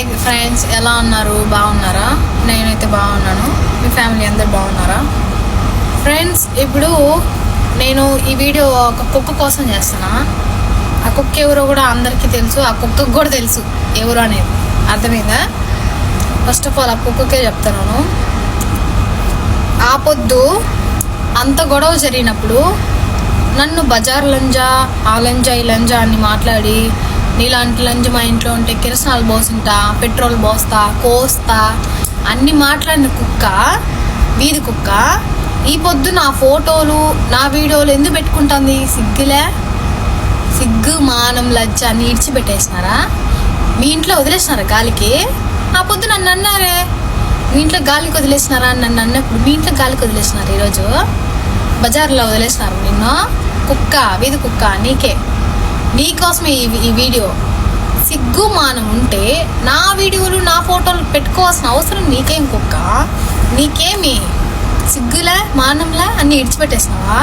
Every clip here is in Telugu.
హాయ్ ఫ్రెండ్స్ ఎలా ఉన్నారు? బాగున్నారా? నేనైతే బాగున్నాను. మీ ఫ్యామిలీ అందరు బాగున్నారా? ఫ్రెండ్స్ ఇప్పుడు నేను ఈ వీడియో ఒక కుక్క కోసం చేస్తున్నా. ఆ కుక్క ఎవరో కూడా అందరికీ తెలుసు ఆ కుక్కకు కూడా తెలుసు ఎవరు అనేది. అర్థమైందా? ఫస్ట్ ఆఫ్ ఆల్ ఆ కుక్కకే చెప్తున్నాను. ఆ పొద్దు అంత గొడవ జరిగినప్పుడు నన్ను బజార్ లంజా ఆ లంజా ఈ లంజా అని మాట్లాడి నీలాంటి లంజ మా ఇంట్లో ఉంటే కిరసనాలు పోసింటా పెట్రోల్ పోస్తా కోస్తా అన్ని మాట్లాడిన కుక్క వీధి కుక్క ఈ పొద్దు నా ఫోటోలు నా వీడియోలు ఎందుకు పెట్టుకుంటుంది? సిగ్గులే? సిగ్గు మానం లజ్జ అని ఇడిచిపెట్టేసినారా? మీ ఇంట్లో వదిలేసినారా గాలికి? ఆ పొద్దు నన్ను అన్నారే. మీ ఇంట్లో గాలికి వదిలేసినారా అని నన్ను అన్నప్పుడు మీ ఇంట్లో గాలికి వదిలేసినారు ఈరోజు? బజార్లో వదిలేసినారు నిన్ను? కుక్క వీధి కుక్క నీకే. నీకోసమే ఈ ఈ వీడియో. సిగ్గు మానం ఉంటే నా వీడియోలు నా ఫోటోలు పెట్టుకోవాల్సిన అవసరం నీకేం కుక్క? నీకేమి? సిగ్గులే మానంలా అన్నీ ఇడిచిపెట్టేసినావా?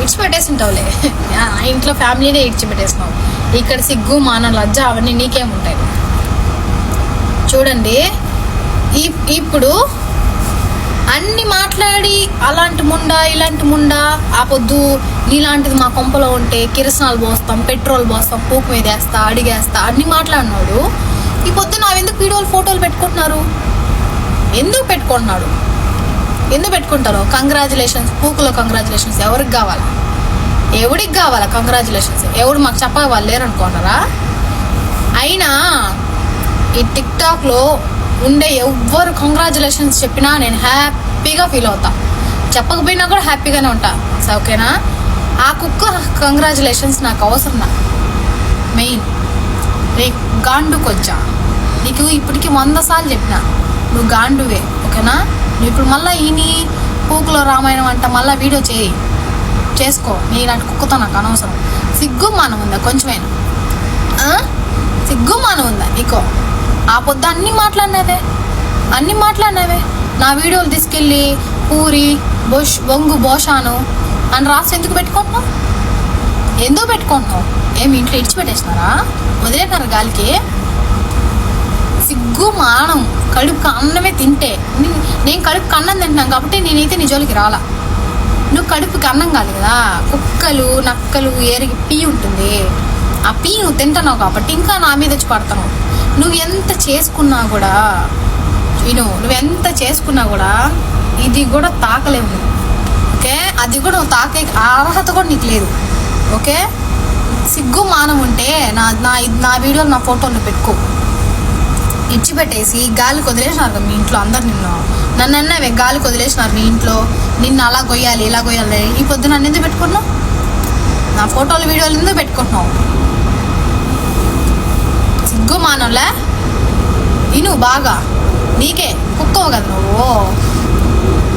ఇడిచిపెట్టేసి ఉంటావులే ఆ ఇంట్లో ఫ్యామిలీనే ఇడిచిపెట్టేసినావు. ఇక్కడ సిగ్గు మానం లజ్జ అవన్నీ నీకేముంటాయి చూడండి. ఇప్పుడు అన్ని మాట్లాడి అలాంటి ముండా ఇలాంటి ముండా ఆ పొద్దు నీలాంటిది మా కొంపలో ఉంటే కిరసనాలు పోస్తాం పెట్రోల్ పోస్తాం పూకు మీద వేస్తా అడిగేస్తా అన్ని మాట్లాడినాడు. ఈ పొద్దున నా ఎందుకు వీడియోలు ఫోటోలు పెట్టుకుంటున్నారు? ఎందుకు పెట్టుకుంటున్నాడు? ఎందుకు పెట్టుకుంటారు? కంగ్రాచులేషన్స్ పూకులో కంగ్రాచులేషన్స్ ఎవరికి కావాలి? ఎవడికి కావాలా కంగ్రాచులేషన్స్? ఎవడు మాకు చెప్ప లేరు అనుకుంటారా అయినా ఈ టిక్టాక్లో ఉండే ఎవ్వరు కంగ్రాచులేషన్స్ చెప్పినా నేను హ్యాపీగా ఫీల్ అవుతా. చెప్పకపోయినా కూడా హ్యాపీగానే ఉంటా. ఓకేనా? ఆ కుక్క కంగ్రాచులేషన్స్ నాకు అవసరం మెయిన్ రే గాండుకొచ్చా నీకు ఇప్పటికి వంద సార్లు చెప్పిన. నువ్వు గాండువే ఓకేనా? నువ్వు ఇప్పుడు మళ్ళీ ఈని పూకులో రామాయణం అంట మళ్ళీ వీడియో చేయి. చేసుకో. నీ ఇలాంటి కుక్కతో నాకు అనవసరం. సిగ్గు మానం ఉందా కొంచెమైనా. ఆ? సిగ్గు మానం ఉందా నీకో. ఆ పొద్దు అన్నీ మాట్లాడినవే. అన్నీ మాట్లాడినవే నా వీడియోలు తీసుకెళ్ళి పూరి బొష్ బొంగు బోషాను అని రాసి ఎందుకు పెట్టుకుంటున్నావు? ఎందుకు పెట్టుకుంటున్నావు? ఏమి ఇంట్లో ఇడిచిపెట్టేసినారా వదిలేనారు గాలికి? సిగ్గు మానం కడుపు అన్నమే తింటే. నేను కడుపుకి అన్నం తింటున్నాను కాబట్టి నేనైతే నిజోలికి రాలా. నువ్వు కడుపుకి అన్నం కాదు కదా? కుక్కలు నక్కలు ఏరిగి పీ ఉంటుంది. ఆ పీ నువ్వు తింటున్నావు కాబట్టి ఇంకా నా మీద వచ్చి పడుతున్నావు. నువ్వు ఎంత చేసుకున్నా కూడా విను నువ్వు ఎంత చేసుకున్నా కూడా ఇది కూడా తాకలేవు ఓకే? అది కూడా నువ్వు తాకే అర్హత కూడా నీకు లేదు. ఓకే? సిగ్గు మానం ఉంటే నా నా నా వీడియోలు నా ఫోటోలు పెట్టుకో. ఇచ్చిపెట్టేసి గాలికి వదిలేసినారు మీ ఇంట్లో అందరు నిన్ను. నన్ను అన్నవే గాలికి వదిలేసినారు మీ ఇంట్లో. నిన్ను అలా కొయ్యాలి ఇలా కొయ్యాలి. ఈ పొద్దు నన్ను ఎందుకు పెట్టుకున్నావు? నా ఫోటోలు వీడియోలు ఎందుకు పెట్టుకుంటున్నావు? సిగ్గు ఇను విను బాగా. నీకే కుక్కవు కదా నువ్వు?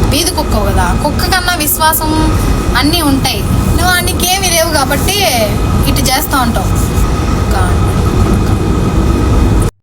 వీధి కుక్కవు కదా. కుక్క కన్నా విశ్వాసం అన్నీ ఉంటాయి. నువ్వు అన్నికేమీ లేవు కాబట్టి ఇటు చేస్తూ ఉంటావు.